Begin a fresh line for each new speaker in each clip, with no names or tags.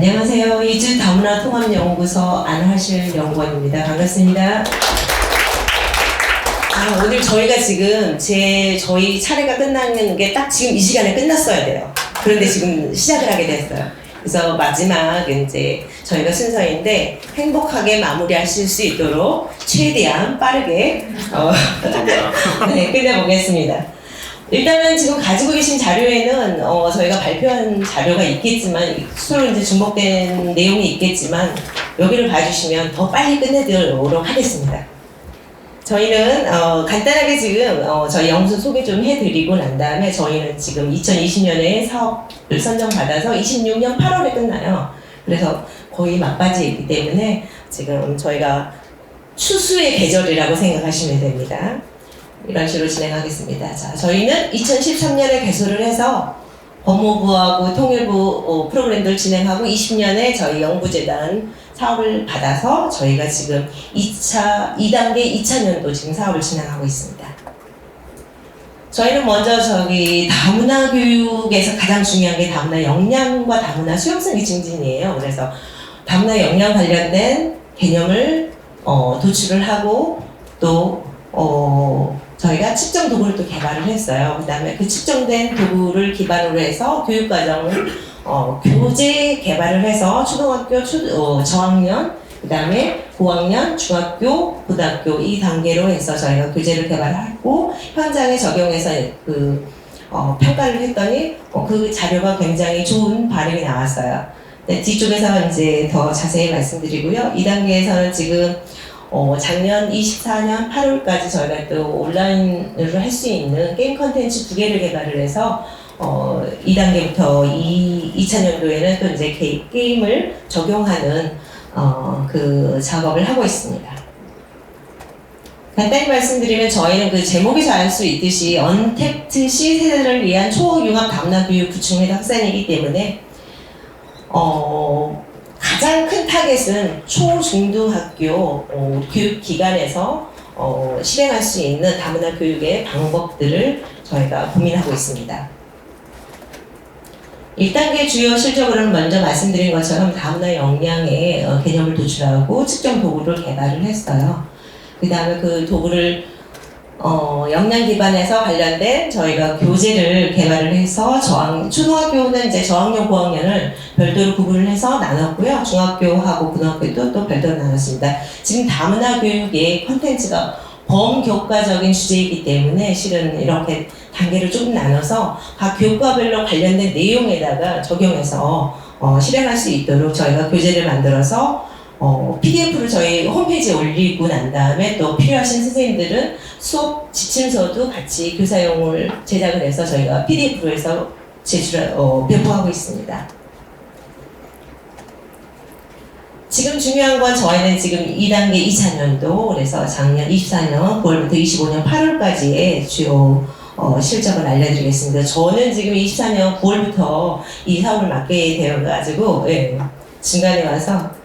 안녕하세요. 이주 다문화 통합연구소 안하실 연구원입니다. 반갑습니다. 아, 오늘 저희가 지금 제 저희 차례가 끝나는 게 딱 지금 이 시간에 끝났어야 돼요. 그런데 지금 시작을 하게 됐어요. 그래서 마지막 이제 저희가 순서인데 행복하게 마무리하실 수 있도록 최대한 빠르게 어, 네, 끝내보겠습니다. 일단은 지금 가지고 계신 자료에는 어, 저희가 발표한 자료가 있겠지만 서로 이제 중복된 내용이 있겠지만 여기를 봐주시면 더 빨리 끝내도록 하겠습니다. 저희는 어, 간단하게 지금 어, 저희 연구소 소개 좀 해드리고 난 다음에 저희는 지금 2020년에 사업을 선정받아서 26년 8월에 끝나요. 그래서 거의 막바지에 있기 때문에 지금 저희가 추수의 계절이라고 생각하시면 됩니다. 이런 식으로 진행하겠습니다. 자, 저희는 2013년에 개소를 해서 법무부하고 통일부 어, 프로그램들 진행하고 20년에 저희 영구재단 사업을 받아서 저희가 지금 2차, 2단계 2차년도 지금 사업을 진행하고 있습니다. 저희는 먼저 저기 다문화 교육에서 가장 중요한 게 다문화 역량과 다문화 수용성의 증진이에요. 그래서 다문화 역량 관련된 개념을 어, 도출을 하고 또 어, 저희가 측정 도구를 또 개발을 했어요. 그 다음에 그 측정된 도구를 기반으로 해서 교육과정을 어, 교재 개발을 해서 초등학교 초, 어, 저학년, 그 다음에 고학년, 중학교, 고등학교 이 단계로 해서 저희가 교재를 개발하고 현장에 적용해서 그 어, 평가를 했더니 어, 그 자료가 굉장히 좋은 반응이 나왔어요. 네, 뒤쪽에서 이제 더 자세히 말씀드리고요. 이 단계에서는 지금 어, 작년 24년 8월까지 저희가 또 온라인으로 할 수 있는 게임 컨텐츠 두 개를 개발을 해서 어, 2단계부터 2, 2차년도에는 또 이제 게, 게임을 적용하는 어, 그 작업을 하고 있습니다. 간단히 말씀드리면 저희는 그 제목에서 알 수 있듯이 언택트 시 세대를 위한 초융합 다문화 교육 구축 및 확산이기 때문에 어, 가장 큰 타겟은 초중등학교 어, 교육기관에서 어, 실행할 수 있는 다문화 교육의 방법들을 저희가 고민하고 있습니다. 1단계 주요 실적으로는 먼저 말씀드린 것처럼 다문화 역량의 어, 개념을 도출하고 측정 도구를 개발을 했어요. 그 다음에 그 도구를 어, 역량 기반에서 관련된 저희가 교재를 개발을 해서 저학, 초등학교는 이제 저학년, 고학년을 별도로 구분을 해서 나눴고요. 중학교하고 고등학교도 또 별도로 나눴습니다. 지금 다문화 교육의 컨텐츠가 범교과적인 주제이기 때문에 실은 이렇게 단계를 조금 나눠서 각 교과별로 관련된 내용에다가 적용해서 어, 실행할 수 있도록 저희가 교재를 만들어서 어, PDF를 저희 홈페이지에 올리고 난 다음에 또 필요하신 선생님들은 수업 지침서도 같이 교사용을 제작을 해서 저희가 PDF로 해서 제출, 어, 배포하고 있습니다. 지금 중요한 건 저희는 지금 2단계 2차년도 그래서 작년 24년 9월부터 25년 8월까지의 주요 어, 실적을 알려드리겠습니다. 저는 지금 24년 9월부터 이 사업을 맡게 되어가지고 예, 중간에 와서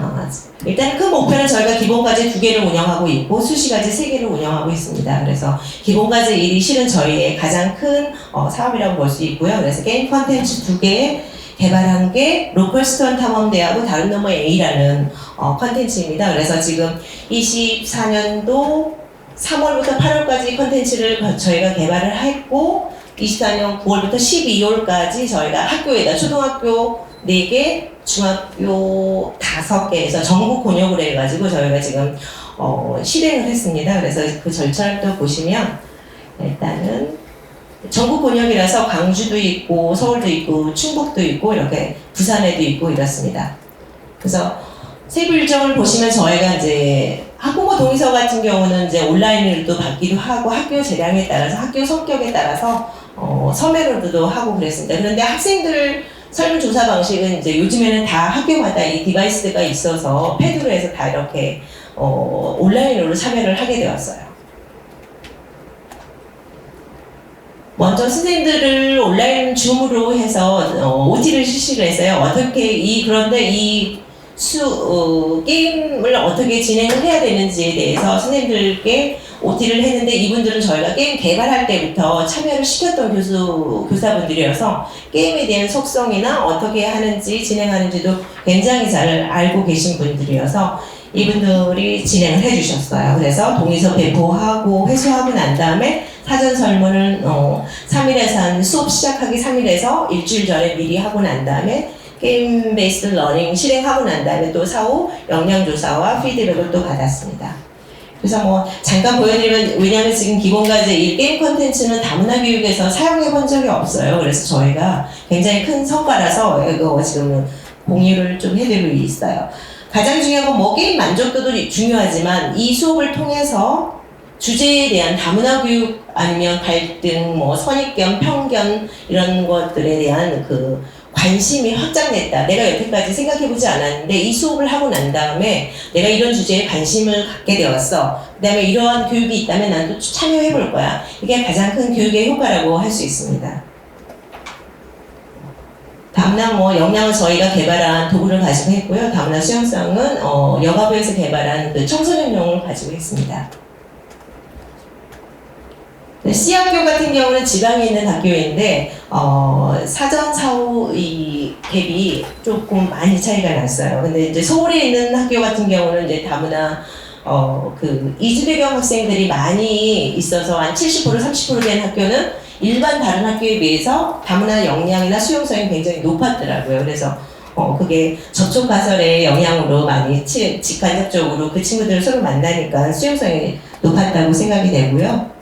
어, 일단 큰 목표는 저희가 기본과제 두 개를 운영하고 있고 수시과제 세 개를 운영하고 있습니다. 그래서 기본과제 1이 실은 저희의 가장 큰 어, 사업이라고 볼 수 있고요. 그래서 게임 컨텐츠 두 개 개발한 게 로컬 스톤 탐험대하고 다른 너머 A라는 어, 컨텐츠입니다. 그래서 지금 24년도 3월부터 8월까지 컨텐츠를 저희가 개발을 했고 24년 9월부터 12월까지 저희가 학교에다 초등학교 4개, 중학교 5개에서 전국 권역으로 해가지고 저희가 지금 어, 실행을 했습니다. 그래서 그 절차를 또 보시면 일단은 전국 권역이라서 광주도 있고 서울도 있고 충북도 있고 이렇게 부산에도 있고 이렇습니다. 그래서 세부 일정을 보시면 저희가 이제 학부모 동의서 같은 경우는 이제 온라인으로도 받기도 하고 학교 재량에 따라서 학교 성격에 따라서 어, 서면으로도 하고 그랬습니다. 그런데 학생들 설문조사 방식은 이제 요즘에는 다 학교마다 이 디바이스가 있어서 패드로 해서 다 이렇게 어, 온라인으로 참여를 하게 되었어요. 먼저 선생님들을 온라인 줌으로 해서 어, OT를 실시를 했어요. 어떻게 이 그런데 이 수, 어, 게임을 어떻게 진행을 해야 되는지에 대해서 선생님들께 OT를 했는데 이분들은 저희가 게임 개발할 때부터 참여를 시켰던 교수, 교사분들이어서 게임에 대한 속성이나 어떻게 하는지 진행하는지도 굉장히 잘 알고 계신 분들이어서 이분들이 진행을 해주셨어요. 그래서 동의서 배포하고 회수하고 난 다음에 사전 설문을 어, 3일에서 한 수업 시작하기 3일에서 일주일 전에 미리 하고 난 다음에 게임 베이스드 러닝 실행하고 난 다음에 또 사후 역량조사와 피드백을 또 받았습니다. 그래서 뭐 잠깐 보여드리면 왜냐하면 지금 기본과제 이 게임 콘텐츠는 다문화 교육에서 사용해 본 적이 없어요. 그래서 저희가 굉장히 큰 성과라서 이거 지금 공유를 좀 해드리고 있어요. 가장 중요한 건 뭐 게임 만족도도 중요하지만 이 수업을 통해서 주제에 대한 다문화 교육 아니면 갈등, 뭐 선입견, 편견 이런 것들에 대한 그 관심이 확장됐다. 내가 여태까지 생각해보지 않았는데 이 수업을 하고 난 다음에 내가 이런 주제에 관심을 갖게 되었어. 그 다음에 이러한 교육이 있다면 난또 참여해볼 거야. 이게 가장 큰 교육의 효과라고 할 수 있습니다. 다음날 뭐 역량을 저희가 개발한 도구를 가지고 했고요. 다음날 수영성은 어, 여가부에서 개발한 그 청소년용을 가지고 했습니다. 네, C학교 같은 경우는 지방에 있는 학교인데 어, 사전 사후 이 갭이 조금 많이 차이가 났어요. 근데 이제 서울에 있는 학교 같은 경우는 이제 다문화 어, 그 이주 배경 학생들이 많이 있어서 한 70% 30%된 학교는 일반 다른 학교에 비해서 다문화 역량이나 수용성이 굉장히 높았더라고요. 그래서 어, 그게 접촉 가설의 영향으로 많이 치, 직간접적으로 그 친구들을 서로 만나니까 수용성이 높았다고 생각이 되고요.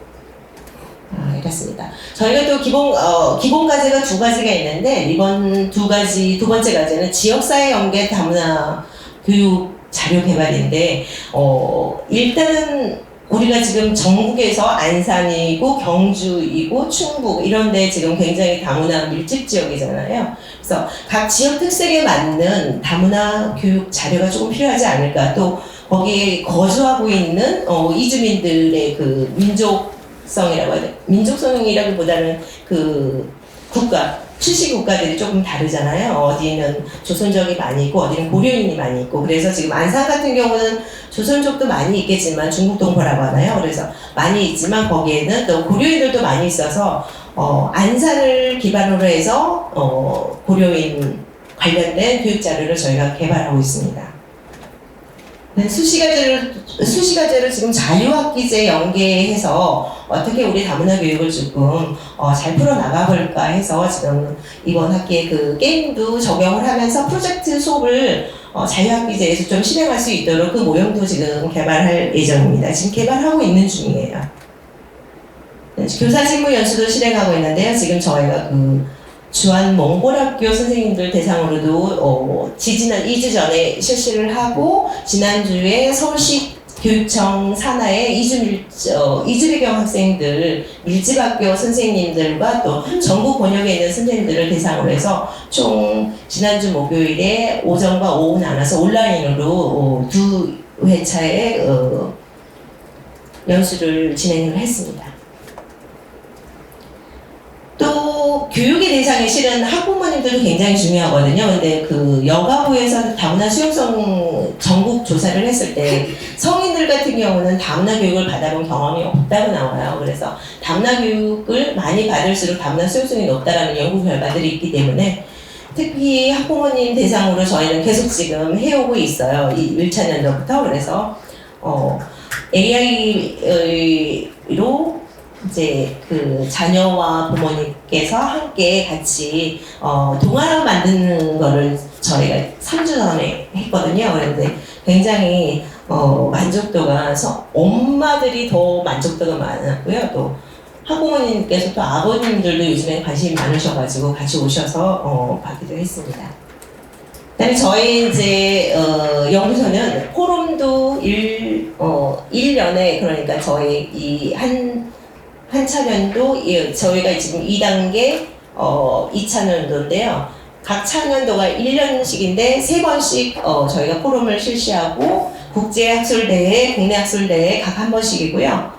아, 이렇습니다. 저희가 또 기본, 어, 기본 과제가 두 가지가 있는데, 이번 두 가지, 두 번째 과제는 지역사회 연계 다문화 교육 자료 개발인데, 어, 일단은 우리가 지금 전국에서 안산이고 경주이고 충북 이런 데 지금 굉장히 다문화 밀집 지역이잖아요. 그래서 각 지역 특색에 맞는 다문화 교육 자료가 조금 필요하지 않을까. 또 거기에 거주하고 있는 어, 이주민들의 그 민족 성이라고 해야 돼. 민족성이라기보다는 그 국가 출시 국가들이 조금 다르잖아요. 어디는 조선족이 많이 있고 어디는 고려인이 많이 있고 그래서 지금 안산 같은 경우는 조선족도 많이 있겠지만 중국 동포라고 하나요. 그래서 많이 있지만 거기에는 또 고려인들도 많이 있어서 어, 안산을 기반으로 해서 어, 고려인 관련된 교육 자료를 저희가 개발하고 있습니다. 네, 수시과제를 수시과제를 지금 자유학기제 연계해서 어떻게 우리 다문화 교육을 조금 어, 잘 풀어 나가볼까 해서 지금 이번 학기에 그 게임도 적용을 하면서 프로젝트 수업을 어, 자유학기제에서 좀 실행할 수 있도록 그 모형도 지금 개발할 예정입니다. 지금 개발하고 있는 중이에요. 네, 교사 직무 연수도 실행하고 있는데요. 지금 저희가 그 주한 몽골학교 선생님들 대상으로도 어, 지지난 2주 전에 실시를 하고 지난주에 서울시 교육청 산하의 이주 밀, 어, 이주 배경 학생들 밀집학교 선생님들과 또 전국 번역에 있는 선생님들을 대상으로 해서 총 지난주 목요일에 오전과 오후 나눠서 온라인으로 어, 두 회차의 어, 연수를 진행을 했습니다. 또 교육의 대상이 실은 학부모님들도 굉장히 중요하거든요. 근데 그 여가부에서 다문화 수용성 전국 조사를 했을 때 성인들 같은 경우는 다문화 교육을 받아본 경험이 없다고 나와요. 그래서 다문화 교육을 많이 받을수록 다문화 수용성이 높다라는 연구 결과들이 있기 때문에 특히 학부모님 대상으로 저희는 계속 지금 해오고 있어요. 이 1차 년도부터. 그래서 어, AI로 이제 그 자녀와 부모님께서 함께 같이 어, 동화를 만드는 거를 저희가 3주 전에 했거든요. 그런데 굉장히 어, 만족도가 서, 엄마들이 더 만족도가 많았고요. 또 학부모님께서 또 아버님들도 요즘에 관심이 많으셔가지고 같이 오셔서 어, 받기도 했습니다. 그다음에 저희 이제 어, 연구소는 포럼도 1, 어, 1년에 그러니까 저희 이 한 한 차년도 예, 저희가 지금 2단계 어, 2차년도인데요. 각 차년도가 1년씩인데 세 번씩 어, 저희가 포럼을 실시하고 국제학술대회, 국내학술대회 각 한 번씩이고요.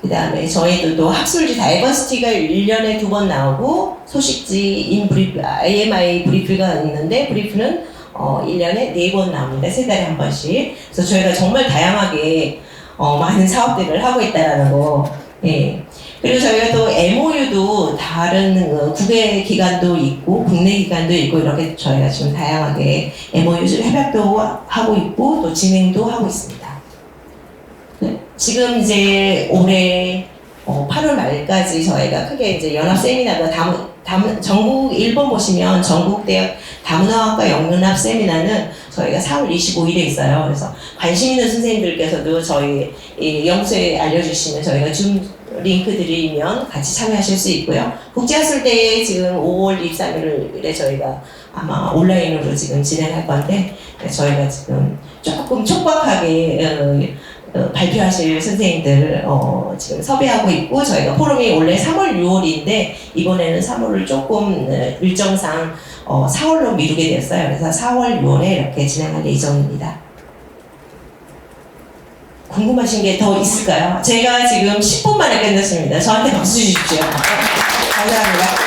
그 다음에 저희도 또 학술지 다이버시티가 1년에 두 번 나오고 소식지 인브리프, IMI 브리프가 있는데 브리프는 어, 1년에 네 번 나옵니다. 세 달에 한 번씩. 그래서 저희가 정말 다양하게 어, 많은 사업들을 하고 있다라는 거. 예. 그리고 저희가 또 MOU도 다른 그 국외 기관도 있고 국내 기관도 있고 이렇게 저희가 지금 다양하게 MOU 협약도 하고 있고 또 진행도 하고 있습니다. 네. 지금 이제 올해 어, 8월 말까지 저희가 크게 이제 연합 세미나가 다문, 다문, 전국 일본 보시면 전국 대학 다문화학과 영문합 세미나는 저희가 4월 25일에 있어요. 그래서 관심 있는 선생님들께서도 저희 이 영수에 알려주시면 저희가 줌 링크 드리면 같이 참여하실 수 있고요. 국제학술 대회 지금 5월 23일에 저희가 아마 온라인으로 지금 진행할 건데 저희가 지금 조금 촉박하게 어, 어, 발표하실 선생님들 어, 지금 섭외하고 있고 저희가 포럼이 원래 3월 6월인데 이번에는 3월을 조금 어, 일정상 어, 4월로 미루게 됐어요. 그래서 4월 6월에 이렇게 진행할 예정입니다. 궁금하신 게 더 있을까요? 제가 지금 10분 만에 끝냈습니다. 저한테 박수 주십시오. 감사합니다.